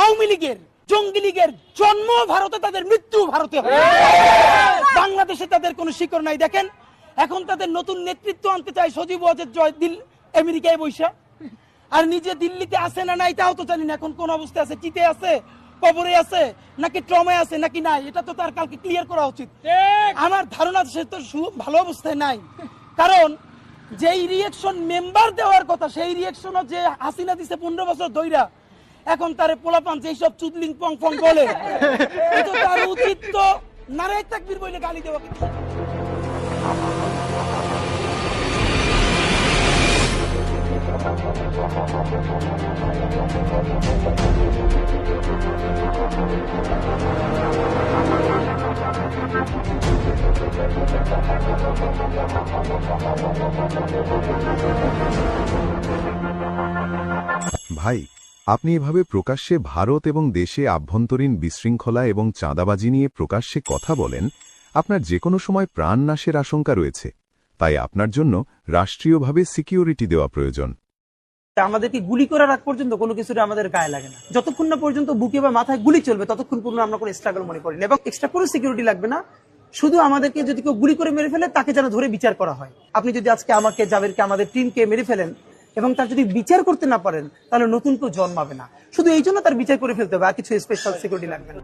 আওয়ামী লীগের জঙ্গি লীগের জন্ম ভারতে তাদের মৃত্যু ভারতে বাংলাদেশে তাদের কোনো শিকড় নাই দেখেন? এখন তাদের নতুন নেতৃত্ব আনতে সজীব ওয়াজেদ জয় দিল আমেরিকায় বৈশা আর নিজে দিল্লিতে আছে না নাই তাও তো জানি না এখন কোন অবস্থায় আছে চিতে আছে কবরে আছে নাকি ট্রমায় আছে নাকি নাই এটা তো তার কালকে ক্লিয়ার করা উচিত। আমার ধারণা সে তো ভালো অবস্থায় নাই। কারণ যেই রিয়েকশন মেম্বার দেওয়ার কথা, সেই রিয়েকশনও যে হাসিনা দিছে পনেরো বছর ধইরা, এখন তারে পোলাপান যেই সব চুদলিং পং পং বলে এটা তার উচিত তো নারায় তাকবীর বলে গালি দেওয়া কিন্তু ভাই, আপনি এভাবে প্রকাশ্যে ভারত এবং দেশে আভ্যন্তরীণ বিশৃঙ্খলা এবং চাঁদাবাজি নিয়ে প্রকাশ্যে কথা বলেন, আপনার যে কোনো সময় প্রাণ নাশের আশঙ্কা রয়েছে। তাই আপনার জন্য রাষ্ট্রীয়ভাবে সিকিউরিটি দেওয়া প্রয়োজন। আমাদেরকে গুলি করার আগ পর্যন্ত কোনো কিছুটা আমাদের গায়ে লাগে না। যতক্ষণ না পর্যন্ত বুকে বা মাথায় গুলি চলবে, ততক্ষণ পর্যন্ত আমরা কোনো স্ট্রাগল মনে করি না। এবং এক্সট্রা কোনো সিকিউরিটি লাগবে না। শুধু আমাদেরকে যদি কেউ গুলি করে মেরে ফেলে, তাকে যেন ধরে বিচার করা হয়। আপনি যদি আজকে আমাকে যাদেরকে আমাদের টিমকে মেরে ফেলেন এবং তার যদি বিচার করতে না পারেন, তাহলে নতুন কেউ জন্মাবে না। শুধু এই জন্য তার বিচার করে ফেলতে হবে, আর কিছু স্পেশাল সিকিউরিটি লাগবে না।